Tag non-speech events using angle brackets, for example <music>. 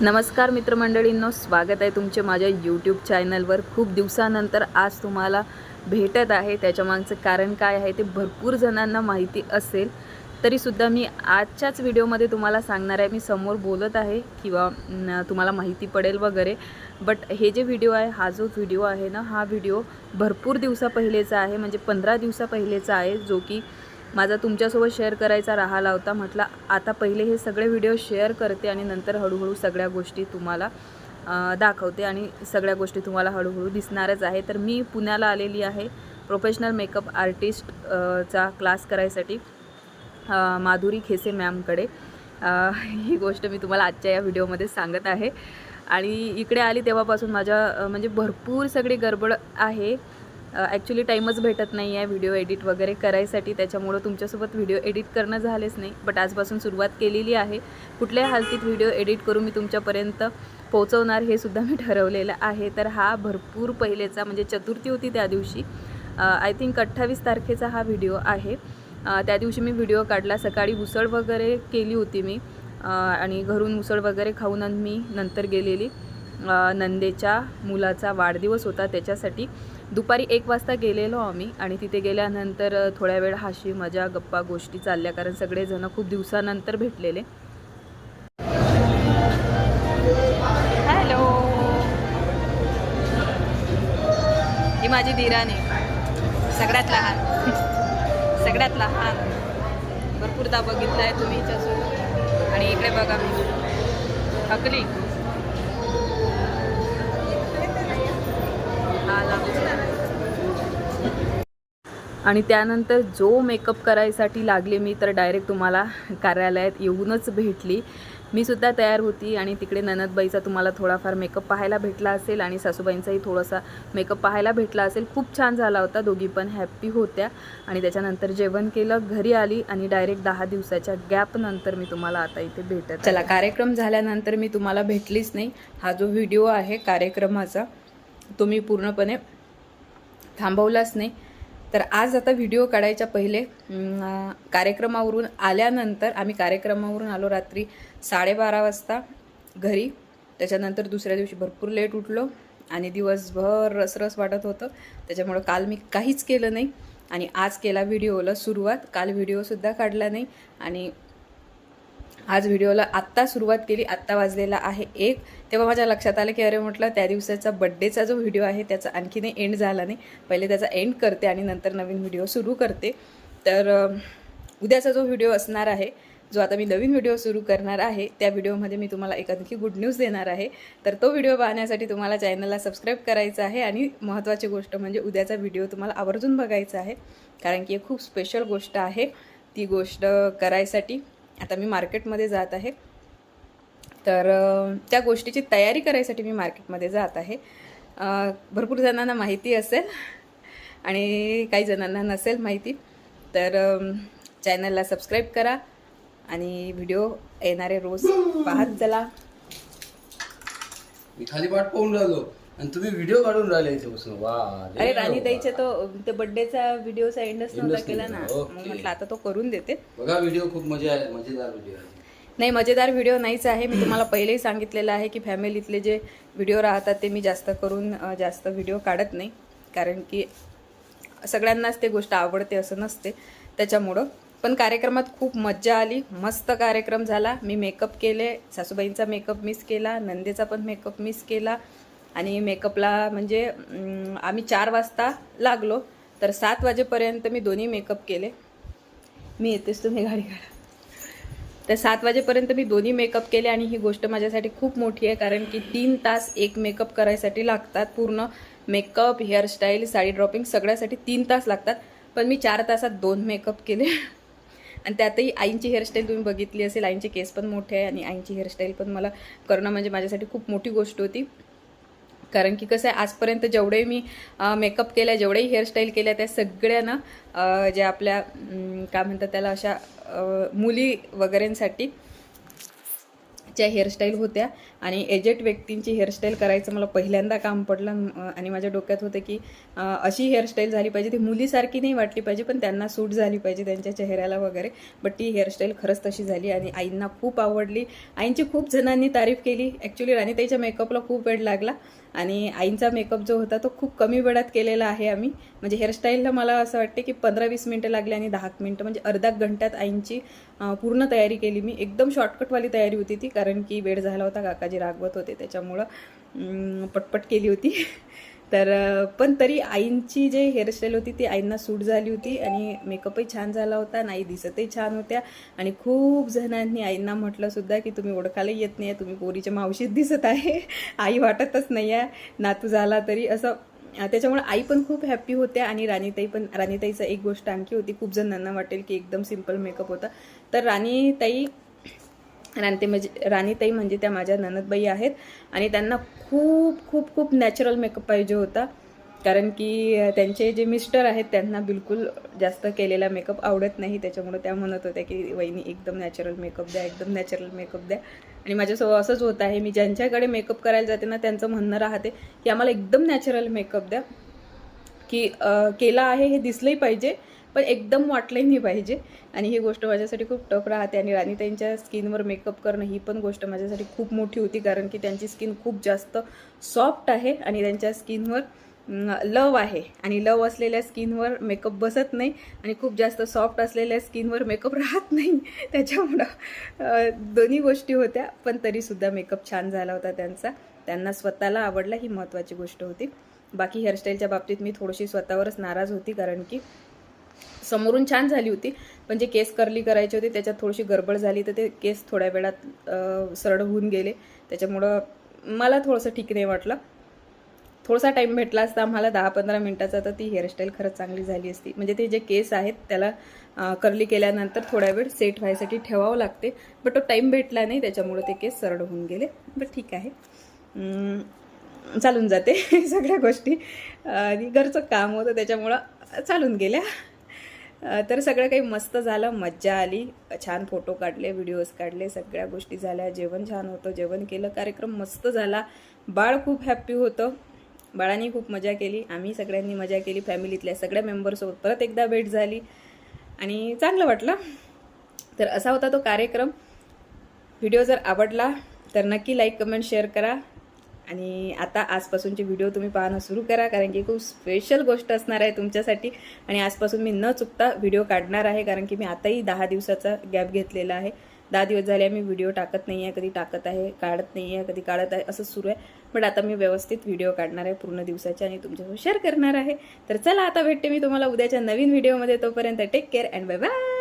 नमस्कार मित्रमंडळींनो स्वागत आहे तुमचे माझ्या यूट्यूब चॅनलवर खूप दिवसानंतर आज तुम्हाला भेटत आहे. त्याच्यामागचं कारण काय आहे ते भरपूर जणांना माहिती असेल. तरीसुद्धा मी आजच्याच व्हिडिओमध्ये तुम्हाला सांगणार आहे. मी समोर बोलत आहे किंवा तुम्हाला माहिती पडेल वगैरे. बट हे जे व्हिडिओ आहे हा जो व्हिडिओ आहे ना हा व्हिडिओ भरपूर दिवसा पहिलेचा आहे. म्हणजे पंधरा दिवसा पहिलेचा आहे जो की माझा तुमच्यासोबत शेअर करायचा राहिला होता. म्हटलं आता पहिले हे सगळे व्हिडिओ शेअर करते आणि नंतर हळूहळू सगळ्या गोष्टी तुम्हाला दाखवते आणि सगळ्या गोष्टी तुम्हाला हळूहळू दिसणारच आहे. तर मी पुण्याला आलेली आहे प्रोफेशनल मेकअप आर्टिस्ट चा क्लास करायसाठी माधुरी खेसे मॅमकडे ही गोष्ट मी तुम्हाला आजच्या या व्हिडिओमध्ये सांगत आहे. आणि इकडे आली तेव्हापासून माझ्या म्हणजे भरपूर सगळी गडबड आहे. ॲक्च्युली टाईमच भेटत नाही आहे व्हिडिओ एडिट वगैरे करायसाठी. त्याच्यामुळं तुमच्यासोबत व्हिडिओ एडिट करणं झालेच नाही. बट आजपासून सुरुवात केलेली आहे. कुठल्याही हालतीत व्हिडिओ एडिट करून मी तुमच्यापर्यंत पोहोचवणार हे सुद्धा मी ठरवलेलं आहे. तर हा भरपूर पहिलेचा म्हणजे चतुर्थी होती त्या दिवशी. आय थिंक अठ्ठावीस तारखेचा हा व्हिडिओ आहे. त्या दिवशी मी व्हिडिओ काढला. सकाळी उसळ वगैरे केली होती मी. आणि घरून उसळ वगैरे खाऊन आणि मी नंतर गेलेली. नंदेच्या मुलाचा वाढदिवस होता त्याच्यासाठी. दुपारी एक वाजता गेलेलो आम्ही आणि तिथे गेल्यानंतर थोड्या वेळ हाशी मजा गप्पा गोष्टी चालल्या कारण सगळेजण खूप दिवसानंतर भेटलेले. हॅलो. ही माझी दिराणी. सगळ्यात लहान. सगळ्यात लहान. भरपूरदा बघितलं आहे तुम्ही आणि इकडे बघा. मी अकली. आणि त्यानंतर जो मेकअप करायसाठी लागले मी तर डायरेक्ट तुम्हाला कार्यालयात येऊनच भेटली. मी सुद्धा तयार होती आणि तिकडे ननदबाईचा तुम्हाला थोडाफार मेकअप पाहायला भेटला असेल आणि सासूबाईंचाही थोडासा मेकअप पाहायला भेटला असेल. खूप छान झाला होता दोघी पण हॅप्पी होत्या. आणि त्याच्यानंतर जेवण केलं घरी आली आणि डायरेक्ट दहा दिवसाच्या गॅपनंतर मी तुम्हाला आता इथे भेटत चला कार्यक्रम झाल्यानंतर मी तुम्हाला भेटलीच नाही. हा जो व्हिडिओ आहे कार्यक्रमाचा तो मी पूर्णपणे थांबवलाच नाही. तर आज आता व्हिडिओ काढायच्या पहिले कार्यक्रमावरून आल्यानंतर आम्ही कार्यक्रमावरून आलो रात्री साडेबारा वाजता घरी. त्याच्यानंतर दुसऱ्या दिवशी भरपूर लेट उठलो आणि दिवसभर रसरस वाटत होतं. त्याच्यामुळं काल मी काहीच केलं नाही आणि आज केला व्हिडिओला सुरुवात. काल व्हिडिओसुद्धा काढला नाही आणि आज व्हिडिओला आत्ता सुरुवात केली आत्ता वाजलेला आहे एक. तेव्हा माझ्या लक्षात आलं की अरे म्हटलं त्या दिवसाचा बड्डेचा जो व्हिडिओ आहे त्याचा आणखीने एंड झाला नाही. पहिले त्याचा एंड करते आणि नंतर नवीन व्हिडिओ सुरू करते. तर उद्याचा जो व्हिडिओ असणार आहे जो आता मी नवीन व्हिडिओ सुरू करणार आहे त्या व्हिडिओमध्ये मी तुम्हाला एक आणखी गुड न्यूज देणार आहे. तर तो व्हिडिओ पाहण्यासाठी तुम्हाला चॅनलला सबस्क्राईब करायचा आहे आणि महत्त्वाची गोष्ट म्हणजे उद्याचा व्हिडिओ तुम्हाला आवर्जून बघायचा आहे. कारण की एक खूप स्पेशल गोष्ट आहे ती गोष्ट करायसाठी. आता मी मार्केटमध्ये जात आहे. तर त्या गोष्टीची तयारी करायसाठी मी मार्केटमध्ये जात आहे. भरपूर जणांना माहिती असेल आणि काही जणांना नसेल माहिती तर चॅनलला सबस्क्राईब करा आणि व्हिडिओ येणारे रोज पाहत चला. मी खाली पाठ पाहून राहिलो. आणि तुम्ही व्हिडिओ काढून राहिले इथे बसून वा अरे राणी. ताईच्या तो ते बड्डेचा व्हिडिओचा एंडच नव्हता केला ना. मग. म्हटलं आता तो करून देते. बघा व्हिडिओ खूप मजा आहे मजेदार व्हिडिओ आहे. नाही मजेदार व्हिडिओ नाहीच आहे. मी तुम्हाला पहिलेही सांगितलेलं आहे की फॅमिलीतले जे व्हिडिओ राहतात ते मी जास्त करून जास्त व्हिडिओ काढत नाही. कारण की सगळ्यांनाच ते गोष्ट आवडते असं नसते. त्याच्यामुळं. पण कार्यक्रमात खूप मज्जा आली. मस्त कार्यक्रम झाला. मी मेकअप केले. सासूबाईंचा मेकअप मिस केला. नंदेचा पण मेकअप मिस केला. आणि मेकअपला म्हणजे आम्ही चार वाजता लागलो तर सात वाजेपर्यंत मी दोन्ही मेकअप केले. मी येतेच तुम्ही गाडी काढा. तर सात वाजेपर्यंत मी दोन्ही मेकअप केले आणि ही गोष्ट माझ्यासाठी खूप मोठी आहे कारण की तीन तास एक मेकअप करायसाठी लागतात. पूर्ण मेकअप हेअरस्टाईल साडी ड्रॉपिंग सगळ्यासाठी तीन तास लागतात. पण मी चार तासात दोन मेकअप केले. आणि त्यातही आईंची हेअरस्टाईल तुम्ही बघितली असेल आईंचे केस पण मोठे आहे आणि आईंची हेअरस्टाईल पण मला करणं म्हणजे माझ्यासाठी खूप मोठी गोष्ट होती. कारण की कसं आहे आजपर्यंत जेवढे मी मेकअप केल्या जेवढेही हेअरस्टाईल केल्या त्या सगळ्यांना जे ज्या आपल्या काय म्हणतात त्याला अशा मुली वगैरेंसाठी च्या हेअरस्टाईल होत्या आणि एजेट व्यक्तींची हेअरस्टाईल करायचं मला पहिल्यांदा काम पडलं आणि माझ्या डोक्यात होतं की अशी हेअरस्टाईल झाली पाहिजे ती मुलीसारखी नाही वाटली पाहिजे पण त्यांना सूट झाली पाहिजे त्यांच्या चेहऱ्याला वगैरे. बट ती हेअरस्टाईल खरंच तशी झाली आणि आईंना खूप आवडली. आईंची खूप जणांनी तारीफ केली. ॲक्च्युली राणीताईच्या मेकअपला खूप वेळ लागला. आणि आईंचा मेकअप जो होता तो खूप कमी वेळात केलेला आहे आम्ही. म्हणजे हेअरस्टाईलला मला असं वाटते की पंधरा वीस मिनटं लागली आणि दहा मिनटं म्हणजे अर्धा घंट्यात आईंची पूर्ण तयारी केली मी. एकदम शॉर्टकटवाली तयारी होती ती कारण की वेळ झाला होता काकाजी रागवत होते त्याच्यामुळं पटपट केली होती. तर पण तरी आईंची जे हेअरस्टाईल होती ती आईंना सूट झाली होती आणि मेकअपही छान झाला होता आणि आई दिसतही छान होत्या. आणि खूप जणांनी आईंना म्हटलं सुद्धा की तुम्ही ओळखायला येत नाही आहे तुम्ही पोरीच्या मावशीत दिसत आहे. <laughs> आई वाटतच नाही आहे. नातू झाला तरी असं त्याच्यामुळे आई पण खूप हॅप्पी होत्या आणि राणीताई पण राणीताईचं एक गोष्ट आणखी होती खूप जणांना वाटेल की एकदम सिंपल मेकअप होता. तर राणीताई राणीताई म्हणजे राणीताई म्हणजे त्या माझ्या ननदबाई आहेत आणि त्यांना खूप खूप खूप नॅचरल मेकअप पाहिजे होता. कारण की त्यांचे जे मिस्टर आहेत त्यांना बिलकुल जास्त केलेला मेकअप आवडत नाही. त्याच्यामुळे त्या म्हणत होत्या की वहिनी एकदम नॅचरल मेकअप द्या एकदम नॅचरल मेकअप द्या. आणि माझ्यासोबत असंच होत आहे. मी ज्यांच्याकडे मेकअप करायला जाते ना त्यांचं म्हणणं राहते की आम्हाला एकदम नॅचरल मेकअप द्या. की केला आहे हे दिसलंही पाहिजे. पण एकदम वाटलंही नाही पाहिजे. आणि ही गोष्ट माझ्यासाठी खूप टफ राहते आणि राणीताईंच्या स्किनवर मेकअप करणं ही पण गोष्ट माझ्यासाठी खूप मोठी होती कारण की त्यांची स्किन खूप जास्त सॉफ्ट आहे आणि त्यांच्या स्किनवर लव आहे. आणि लव असलेल्या स्किनवर मेकअप बसत नाही आणि खूप जास्त सॉफ्ट असलेल्या स्किनवर मेकअप राहत नाही. त्याच्यामुळं दोन्ही गोष्टी होत्या पण तरीसुद्धा मेकअप छान झाला होता त्यांचा. त्यांना स्वतःला आवडला ही महत्त्वाची गोष्ट होती. बाकी हेअरस्टाईलच्या बाबतीत मी थोडीशी स्वतःवरच नाराज होती कारण की समोरून छान झाली होती. पण जे केस कर्ली करायचे होते त्याच्यात थोडीशी गडबड झाली तर ते केस थोड्या वेळात सरळ होऊन गेले. त्याच्यामुळं मला थोडंसं ठीक नाही वाटलं. थोडासा टाईम भेटला असता आम्हाला दहा पंधरा मिनटाचा तर ती हेअरस्टाईल खरंच चांगली झाली असती. म्हणजे ते जे केस आहेत त्याला कर्ली केल्यानंतर थोड्या वेळ सेट व्हायसाठी ठेवावं लागते. बट तो टाईम भेटला नाही त्याच्यामुळे ते केस सरळ होऊन गेले. बट ठीक आहे. चालून जाते <laughs> सगळ्या गोष्टी. आणि घरचं काम होतं त्याच्यामुळं चालून गेल्या. तर सगळं काही मस्त झालं. मज्जा आली. छान फोटो काढले व्हिडिओज काढले सगळ्या गोष्टी झाल्या. जेवण छान होतं जेवण केलं. कार्यक्रम मस्त झाला. बाळ खूप हॅप्पी होतं. बाळांनी खूप मजा केली. आम्ही सगळ्यांनी मजा केली. फॅमिलीतल्या सगळ्या मेंबरसोबत परत एकदा भेट झाली. आणि चांगलं वाटलं. तर असा होता तो कार्यक्रम. व्हिडिओ जर आवडला तर नक्की लाईक कमेंट शेअर करा. आणि आता आजपासूनचे व्हिडिओ तुम्ही पाहणं सुरू करा कारण की खूप स्पेशल गोष्ट असणार आहे तुमच्यासाठी. आणि आजपासून मी न चुकता व्हिडिओ काढणार आहे कारण की मी आताही दहा दिवसाचा गॅप घेतलेला आहे. दहा दिवस झाले मी व्हिडिओ टाकत नाही आहे कधी टाकत आहे काढत नाही आहे कधी काढत आहे असं सुरू आहे. पण आता मी व्यवस्थित व्हिडिओ काढणार आहे पूर्ण दिवसाचे आणि तुमच्यासोबत शेअर करणार आहे. तर चला आता भेटते मी तुम्हाला उद्याच्या नवीन व्हिडिओमध्ये. तोपर्यंत take care and bye bye